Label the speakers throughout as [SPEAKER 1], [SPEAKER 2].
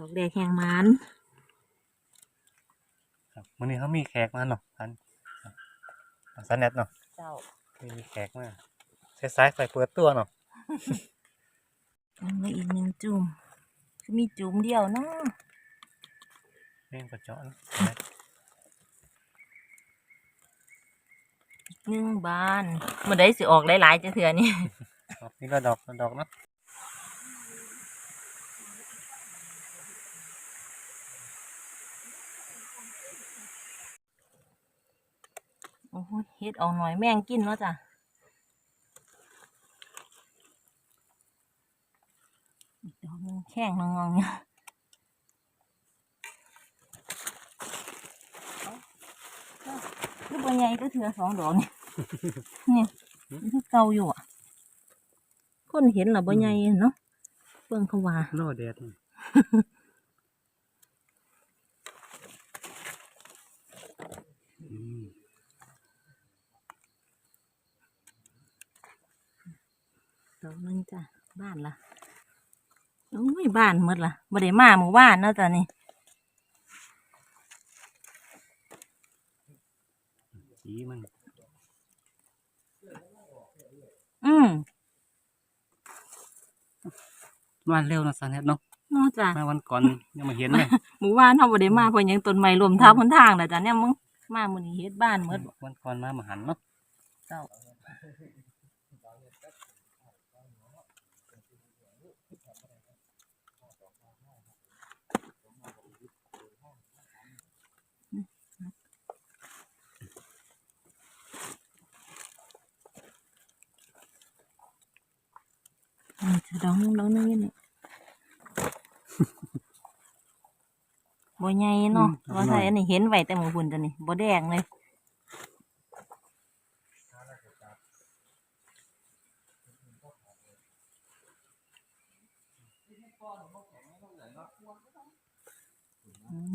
[SPEAKER 1] ดอกแดงแหงมัน
[SPEAKER 2] ครับวันนี้เขามีแขกมาเนาะพันสันแนทเนาะ
[SPEAKER 1] เจ้า
[SPEAKER 2] มีแขกมาสายๆไฟเปิดตัวเนาะ
[SPEAKER 1] ยังเหลืออีกหนึ่งจุ่มคือมีจุ่มเดียวเนาะ
[SPEAKER 2] เร่งกระเจาะเนาะ
[SPEAKER 1] อีกหนึ่งบานเมื่อใดสิออกหลายๆจังเถื่อนี่
[SPEAKER 2] ดอกนี่ก็ดอกดอกเนาะ
[SPEAKER 1] โอ้โห เฮ็ดออกหน่อยแม่งกินเนาะจ้ะอีดอกหนึงแข้งงองๆเนี่ยคือบ่ใหญ่ก็เถือสองดอกนี่นี่มันคือเก่าอยู่อะ คนเห็นและบ่ใหญ่เนาะเบิ่งเขาว่า
[SPEAKER 2] รอแดดนี่อืม
[SPEAKER 1] ด อกหนึงจ้ะบ้านละโอ้ยบ้านหมดละบ่ได้มาหมู่บ้านเนาะจ้ะนี่
[SPEAKER 2] สีมัน
[SPEAKER 1] อืม
[SPEAKER 2] วันเร็วเนาะสันแนทเนาะ
[SPEAKER 1] เนาะจ้ะ
[SPEAKER 2] มาวันก่อนยังมาเห็นเลย
[SPEAKER 1] หมู่บ้านเฮาบ่ได้มาเพราะหยังต้นไม้รวมทับหนทางน่ะจ้ะเนี่ยมึงมามื้อนี้เฮ็ดบ้านหมด
[SPEAKER 2] วันก่อนมามาหันเนาะ
[SPEAKER 1] เจ้าอื มจะดองนึงดองนึงนี่นี่บ่ใหญ่เนาะว่าใส่อันนี้เห็นไว้แต่หมู่พุ่นจ้ะนี่บ่แดงเลย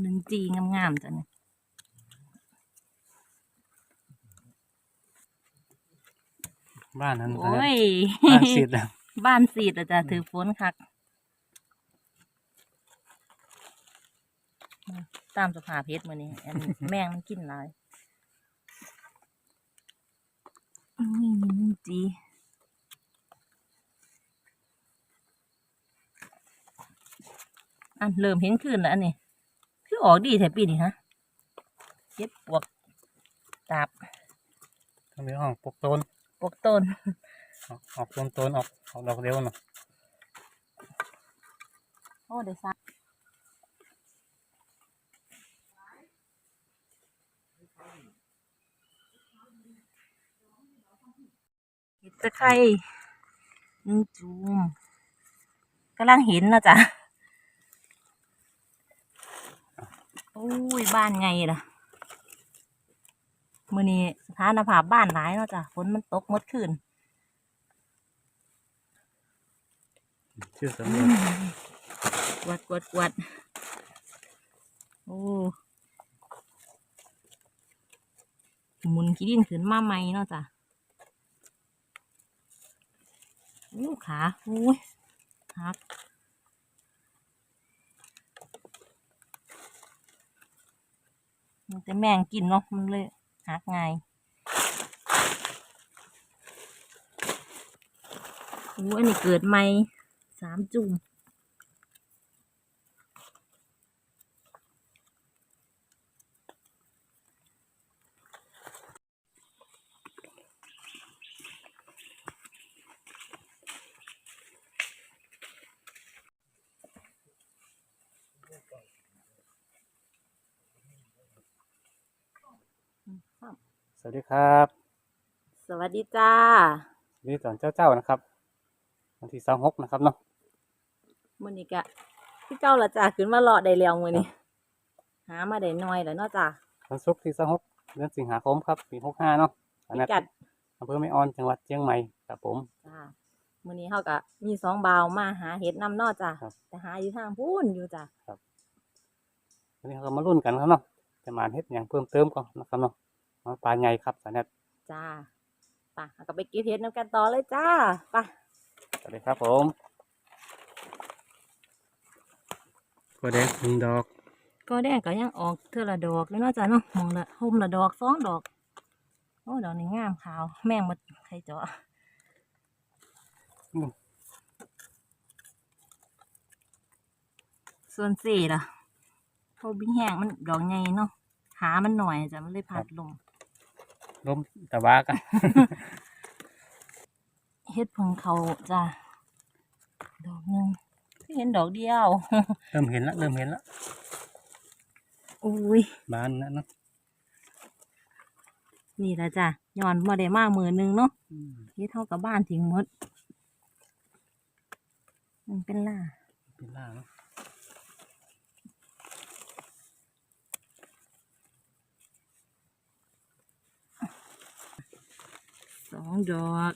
[SPEAKER 1] หนึ่งจีงามๆจ้ะเนี่ย
[SPEAKER 2] บ้านนั้น
[SPEAKER 1] โอ้ย
[SPEAKER 2] บ้านสิทธิ์อะ
[SPEAKER 1] บ้านสีดอะจ้ะถือฝนคัก ตามสภาพเพชรมือนี้อันแมงมันกินหลายอุ้ยหนึ่งจีอันเริ่มเห็นขึ้นแล้วอันนี้คือออกดีแถปีนี่ฮะเก็บปวกตาบ
[SPEAKER 2] ทำในห้องปกต้น
[SPEAKER 1] ปวกต้น
[SPEAKER 2] ออกต้นต้นออกออกดอกเร็วเนาะ
[SPEAKER 1] โอ้เดี๋ยวซักเห็ดตะไคร้นึ่งจูมกำลังเห็นนะจ้ะโอ้ยบ้านไงล่ะมือนี้สถานภาพบ้านหลายเนาะจ้ะฝนมันตกมดคืน
[SPEAKER 2] ชื่อสำ
[SPEAKER 1] อื
[SPEAKER 2] เร็จ
[SPEAKER 1] มกวดวดกวดโอ้หมุนขี้ดินขึ้นมาใหม่เนาะจ้ะโอ้ขาโอ้ยหักมันจะแมงกินเนาะมันเลยหักไง่ายโอ้อันนี้เกิดใหม่ สามจุ่ม
[SPEAKER 2] สวัสดีครับ
[SPEAKER 1] สวัสดีจ้า
[SPEAKER 2] นี่ตอนเจ้าเจ้านะครับ วันที่สามหกนะครับเนาะ
[SPEAKER 1] มื้อนี้กะพี่เก้าละจ้าขึ้นมาเลาะได้แล้วมื้อนี้หามาได้น้อยแล้วเนาะจ้า
[SPEAKER 2] วันศุกร์ที่สามหกเดือนสิงหาคมครับปีหกห้าเนาะอัน
[SPEAKER 1] พิ
[SPEAKER 2] นั้น
[SPEAKER 1] กัด
[SPEAKER 2] อำเภอไม่ออนจังหวัดเชียงใหม่ครับผม
[SPEAKER 1] จ้ามื้อนี้เฮาก็มีสองบ่าวมาหาเห็ดนำเนาะจ้า
[SPEAKER 2] ครับ
[SPEAKER 1] แต่หาอยู่ทางพูนอยู่จ้า
[SPEAKER 2] วันนี้เราก็มารุ่นกันครับเนาะจะมาเฮ็ดอย่างเพิ่มเติมก่อนนะครับเนาะมาปลาใหญ่ครับสายแนท
[SPEAKER 1] จ้าไป่ะก็ไปเก็บเห็ดนำกันต่อเลยจ้าไป่ะ
[SPEAKER 2] สวัสดีครับผม ก็แดงหนึ่งดอก
[SPEAKER 1] ก็แดงก็ยังออกเท่าละดอกเลยเนาะจ้ะเนาะมองละห่มละดอกสองดอกโอ้ดอกนี้งามขาว แม่งมาใครเจาะ
[SPEAKER 2] อืม
[SPEAKER 1] ส่วนสี่ล่ะพอบิ้งแห้งมันดอกใหญ่เนาะขามันหน่อยจ้ะมันเลยพัดลง
[SPEAKER 2] ล้มตะวากัน
[SPEAKER 1] เฮ็ดเพิงเขาจ้ะดอกหนึงคือ เห็นดอกเดียว
[SPEAKER 2] เริ่มเห็นละเริ่มเห็นละ
[SPEAKER 1] อุ้ย
[SPEAKER 2] บานแล้วเนาะ
[SPEAKER 1] นี่ละจ้ะย้อนมาได้มามือหนึงเนาะ
[SPEAKER 2] อืม
[SPEAKER 1] เฮ็ดเท่ากับบ้านทิ้งหมดมันเป็นล่า
[SPEAKER 2] เป็นล่าเนาะ
[SPEAKER 1] สองดอก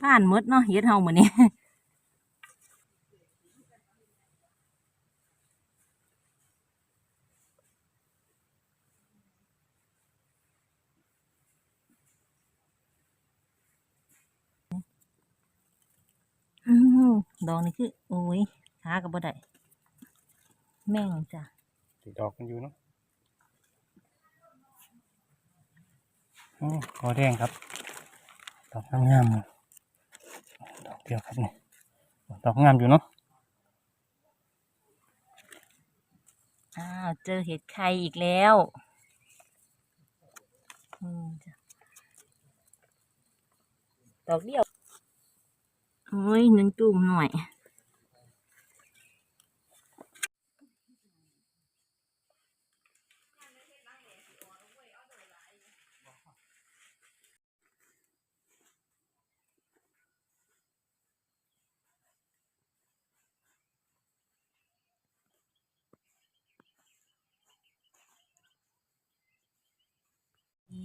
[SPEAKER 1] ผ่านหมดเนาะเฮ็ดเฮามื้อนี้อืมดอกนี่คือโอ้ยหากับบ่ได้แม่งจ้ะ
[SPEAKER 2] ติดดอกกันอยู่เนาะโอ้ก็แดงครับ ดอกงามๆเลย ดอกเดียวครับนี่ดอกงามอยู่เนาะ
[SPEAKER 1] อ้าวเจอเห็ดไข่อีกแล้วดอกเดียวโอ้ยหนึ่งตุ่มหน่อย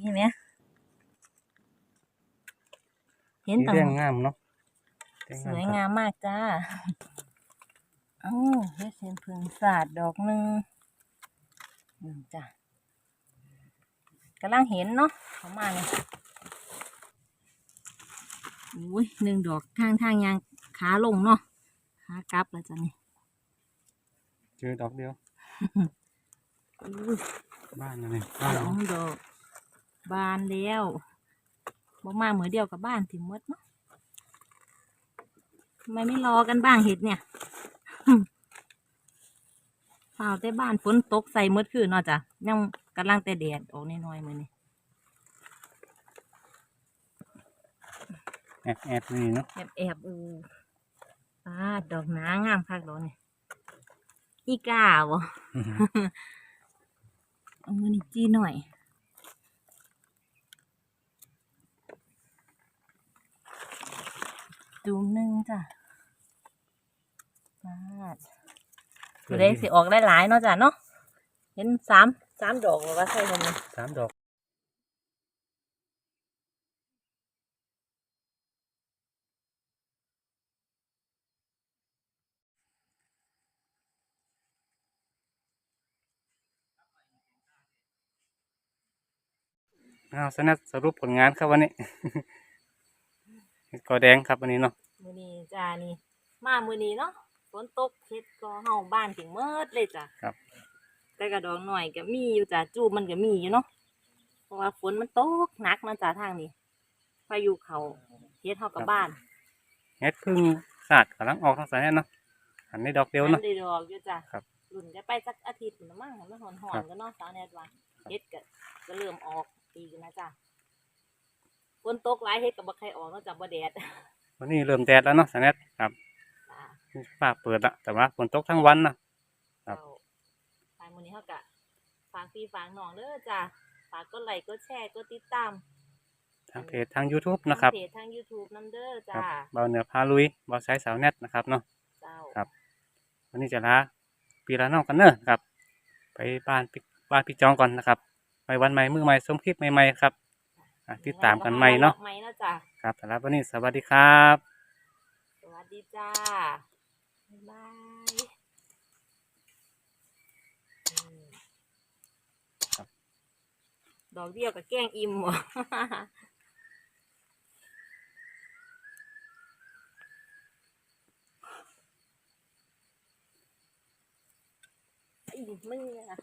[SPEAKER 1] ห็นไหมเห็น
[SPEAKER 2] สี
[SPEAKER 1] ต่า
[SPEAKER 2] แด
[SPEAKER 1] ง
[SPEAKER 2] งงามเนาะแด
[SPEAKER 1] ส
[SPEAKER 2] ครับ
[SPEAKER 1] วยงามมากจ้าเอ้าเฮ็ดเห็นพึ่งสาดดอกหนึ่งอืมจ้ะกำลังเห็นเนาะเขามาเนี่ยอุ้ยหนึ่งดอกทางทางยางขาลงเนาะขากลับแล้วจ้ะนี่
[SPEAKER 2] เจอดอกเดียว
[SPEAKER 1] อุ้ย
[SPEAKER 2] บ้านนั่นเองบ้าน
[SPEAKER 1] สองดอก บานแล้วบ่มาเหมือเดียวกับบ้านถึงหมดเนาะทำไมไม่รอกันบ้างเห็ดเนี่ยเปล่าแต่บ้านฝนตกใส่หมดคืนเนาะจ้ะยังกำลังแต่แดดออกน้อยๆมือนี่
[SPEAKER 2] แอบแอบนี่เนาะ
[SPEAKER 1] แอบแอบๆอูป้าดดอกหนางามคักดอกนี่อีกาบ่ เอามือนี่จี้หน่อย จูมหนึ่งจ้ะปาดคือได้สิออกได้หลายๆเนาะจ้ะเนาะ เห็นสามสามดอกแล้วว่าใช่ไหม
[SPEAKER 2] สามดอกเอาสนัดสรุปผลงานครับวันนี้ ก็แดงครับวันนี้เนาะ
[SPEAKER 1] มือนี้จ้านี่ มามือนี้เนาะฝนตกเฮ็ดก็เฮาบ้านถึงเมิดเลยจ้ะ
[SPEAKER 2] ครับ
[SPEAKER 1] แต่กระดองหน่อยก็มีอยู่จ้ะจูบมันก็มีอยู่เนาะเพราะว่าฝนมันตกหนักนะจ้ะทางนี้พายุเขาเฮ็ดเฮากับบ้าน
[SPEAKER 2] เฮ็ดพึ่งสาดกำลังออกทางสายเนาะหันในดอกเดียว
[SPEAKER 1] อั
[SPEAKER 2] เนาะ
[SPEAKER 1] นได้ดอกอยู่จ้ะ
[SPEAKER 2] ครับ
[SPEAKER 1] รุ่นจะไปสักอาทิตย์หนึงมั้งมันหอนหอ
[SPEAKER 2] ครั
[SPEAKER 1] น
[SPEAKER 2] บ
[SPEAKER 1] ก็เนาะสาวแนดว่าเฮ็ดก็จะเริ่มออกปีนะจ้ะ ฝนตกหลายเฮ็ดก็บ่ใครออกเนาะจ้ะบ่แดด
[SPEAKER 2] วันนี้เริ่มแดดแล้วเนาะสายแนทครับ
[SPEAKER 1] จ้ะ
[SPEAKER 2] ฟ้าเปิดละแต่ว่าฝนตกทั้งวันนะ ครับ
[SPEAKER 1] เอาทางมื้อนี้เฮาก็ฝากพี่ฝากน้องเด้อจ้ะฝากกดไลค์กดแชร์กดติดตาม
[SPEAKER 2] ทางเพจทาง YouTube นะครับ
[SPEAKER 1] ทางเพจทาง YouTube นำเด้อ
[SPEAKER 2] ครั
[SPEAKER 1] จ้า
[SPEAKER 2] บเบาเหนือพาลุยเบาใช้สาวแนทนะครับเนาะ
[SPEAKER 1] เจ้า
[SPEAKER 2] ครับ วันนี้จะลาปีละน้องกันเนอะครับ ไปบ้านพี่บ้านพี่จองก่อนนะครับไปวันใหม่มือใหม่ชมคลิปใหม่ๆครับ อ่ติดตามกันใหม่เนาะครับสำหรับวันนี้สวัสดีครับ
[SPEAKER 1] สวัสดีจ้าบ๊ายบายดอกเดียวกับแกงอิ่มหมดอิ่มไม่เนี่ย